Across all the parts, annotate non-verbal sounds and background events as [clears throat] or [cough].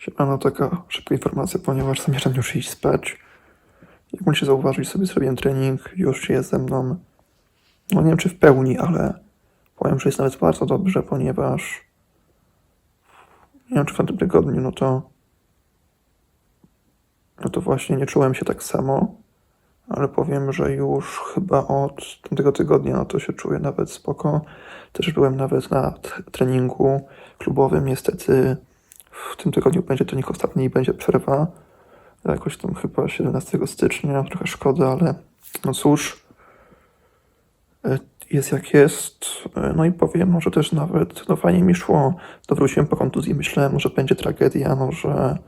Siemano, taka szybka informacja, ponieważ zamierzam już iść spać. Jak możecie zauważyć, sobie zrobiłem trening, już jest ze mną. No nie wiem, czy w pełni, ale powiem, że jest nawet bardzo dobrze, ponieważ nie wiem, czy w tamtym tygodniu, no to no to właśnie nie czułem się tak samo, ale powiem, że już chyba od tamtego tygodnia, no to się czuję nawet spoko. Też byłem nawet na treningu klubowym, niestety w tym tygodniu będzie trening ostatni i będzie przerwa. Jakoś tam chyba 17 stycznia, trochę szkoda, ale no cóż, e, jest jak jest. E, No i powiem, może też nawet, no fajnie mi szło. To wróciłem po kontuzji, myślałem, że będzie tragedia, no że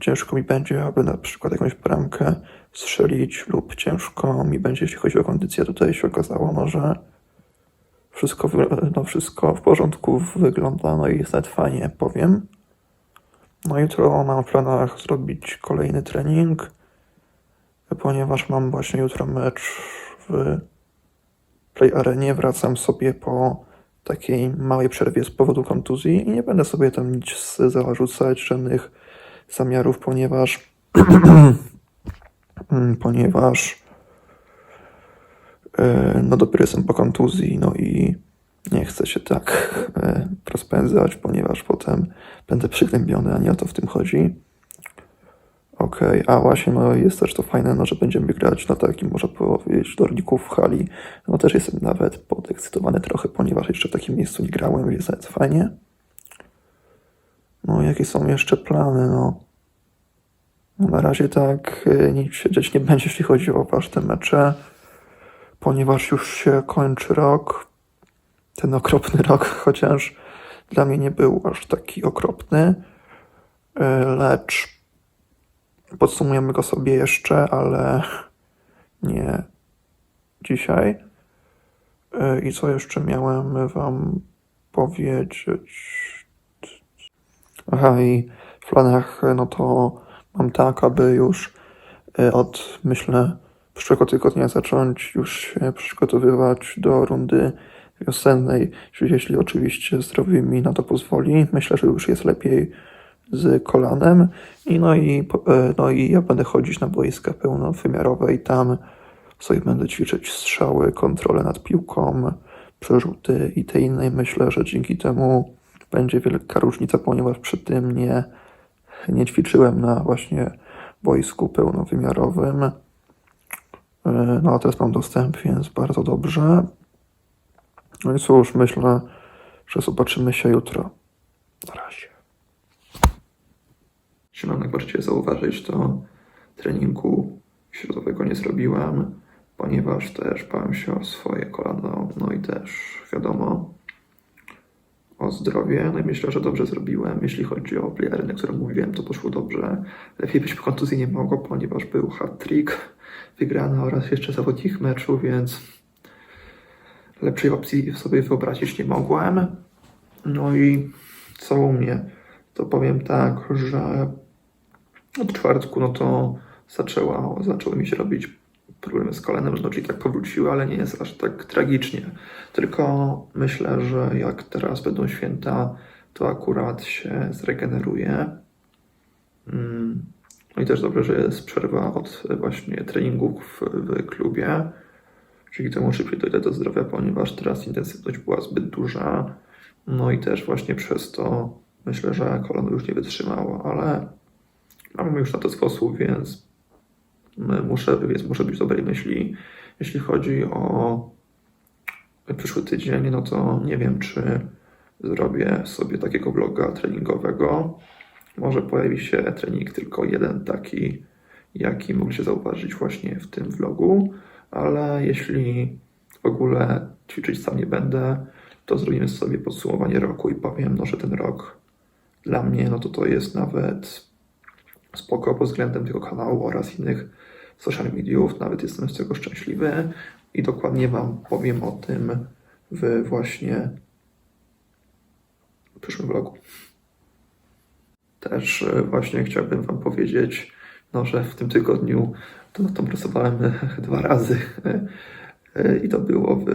ciężko mi będzie, aby na przykład jakąś bramkę strzelić lub ciężko mi będzie, jeśli chodzi o kondycję. Tutaj się okazało, no, że wszystko, wy- no, wszystko w porządku wygląda, no i jest nawet fajnie, powiem. No jutro mam w planach zrobić kolejny trening, ponieważ mam właśnie jutro mecz w Play Arenie. Wracam sobie po takiej małej przerwie z powodu kontuzji i nie będę sobie tam nic zarzucać, żadnych zamiarów, ponieważ [clears throat] ponieważ e, no dopiero jestem po kontuzji, no i nie chcę się tak e, rozpędzać, ponieważ potem będę przygnębiony, a nie o to w tym chodzi. Okej, a właśnie no jest też to fajne, no, że będziemy grać na takim, można powiedzieć, torniku w hali. No też jestem nawet podekscytowany trochę, ponieważ jeszcze w takim miejscu nie grałem, jest nawet fajnie. No jakie są jeszcze plany, no. No, na razie tak y, nic się dziać nie będzie, jeśli chodzi o ważne mecze, ponieważ już się kończy rok. Ten okropny rok, chociaż dla mnie nie był aż taki okropny, y, lecz podsumujemy go sobie jeszcze, ale nie dzisiaj. Y, I co jeszcze miałem Wam powiedzieć? Aha, i w planach, no to mam tak, aby już e, od, myślę, przyszłego tygodnia zacząć już się przygotowywać do rundy wiosennej, jeśli oczywiście zdrowie mi na to pozwoli. Myślę, że już jest lepiej z kolanem i no i, e, no i ja będę chodzić na boiska pełnowymiarowe i tam sobie będę ćwiczyć strzały, kontrolę nad piłką, przerzuty i te inne. Myślę, że dzięki temu będzie wielka różnica, ponieważ przy tym nie nie ćwiczyłem na właśnie boisku pełnowymiarowym. E, No a teraz mam dostęp, więc bardzo dobrze. No i cóż, myślę, że zobaczymy się jutro. Na razie. Siemano, jak możecie zauważyć, to treningu środowego nie zrobiłem, ponieważ też bałem się o swoje kolano, no i też wiadomo, o zdrowie. No i myślę, że dobrze zrobiłem. Jeśli chodzi o o którym mówiłem, to poszło dobrze. Lepiej być po kontuzji nie mogło, ponieważ był hat-trick wygrany oraz jeszcze zawodnik meczu, więc lepszej opcji sobie wyobrazić nie mogłem. No i co u mnie? To powiem tak, że od czwartku no to zaczęła, zaczęły mi się robić problemy z kolenem, no czyli tak powróciły, ale nie jest aż tak tragicznie. Tylko myślę, że jak teraz będą święta, to akurat się zregeneruje. Mm. No i też dobrze, że jest przerwa od właśnie treningów w klubie. Dzięki temu szybciej dojdę do zdrowia, ponieważ teraz intensywność była zbyt duża. No i też właśnie przez to myślę, że kolano już nie wytrzymało, ale mamy już na to sposób, więc muszę, więc muszę być dobrej myśli. Jeśli chodzi o przyszły tydzień, no to nie wiem, czy zrobię sobie takiego vloga treningowego. Może pojawi się trening tylko jeden taki, jaki mogliście zauważyć właśnie w tym vlogu, ale jeśli w ogóle ćwiczyć sam nie będę, to zrobimy sobie podsumowanie roku i powiem, no, że ten rok dla mnie, no to to jest nawet spoko pod względem tego kanału oraz innych social mediów. Nawet jestem z tego szczęśliwy i dokładnie Wam powiem o tym w właśnie przyszłym vlogu. Też e, właśnie chciałbym Wam powiedzieć, no, że w tym tygodniu to, to pracowałem [laughs] dwa razy. I to było w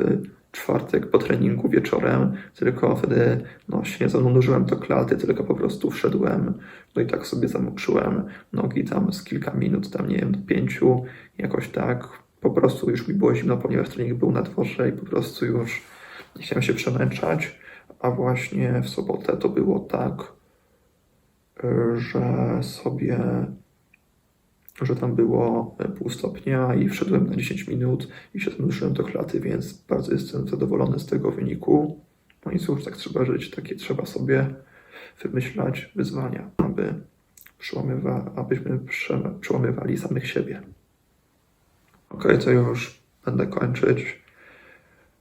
czwartek po treningu wieczorem, tylko wtedy no, się nie zanurzyłem do klaty, tylko po prostu wszedłem, no i tak sobie zamoczyłem nogi tam z kilka minut, tam nie wiem, do pięciu, jakoś tak. Po prostu już mi było zimno, ponieważ trening był na dworze i po prostu już nie chciałem się przemęczać, a właśnie w sobotę to było tak, że sobie że tam było pół stopnia i wszedłem na 10 minut i się zanurzyłem do klaty, więc bardzo jestem zadowolony z tego wyniku. No i cóż, tak trzeba żyć, takie trzeba sobie wymyślać wyzwania, aby przełamywa, abyśmy prze, przełamywali samych siebie. Okej, to już będę kończyć.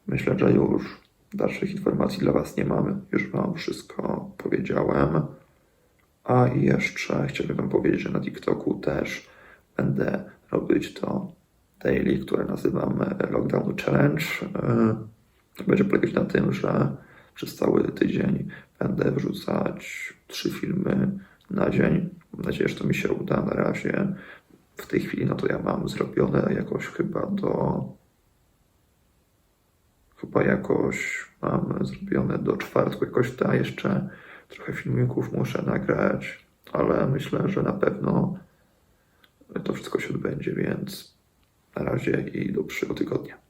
Myślę, że już dalszych informacji dla Was nie mamy. Już Wam wszystko powiedziałem. A jeszcze chciałbym Wam powiedzieć, że na TikToku też będę robić to daily, które nazywam e, Lockdown Challenge. E, Będzie polegać na tym, że przez cały tydzień będę wrzucać trzy filmy na dzień. Mam nadzieję, że to mi się uda. Na razie w tej chwili no to ja mam zrobione jakoś chyba do chyba jakoś mam zrobione do czwartku, jakoś ta jeszcze trochę filmików muszę nagrać, ale myślę, że na pewno to wszystko się odbędzie, więc na razie i do przyszłego tygodnia.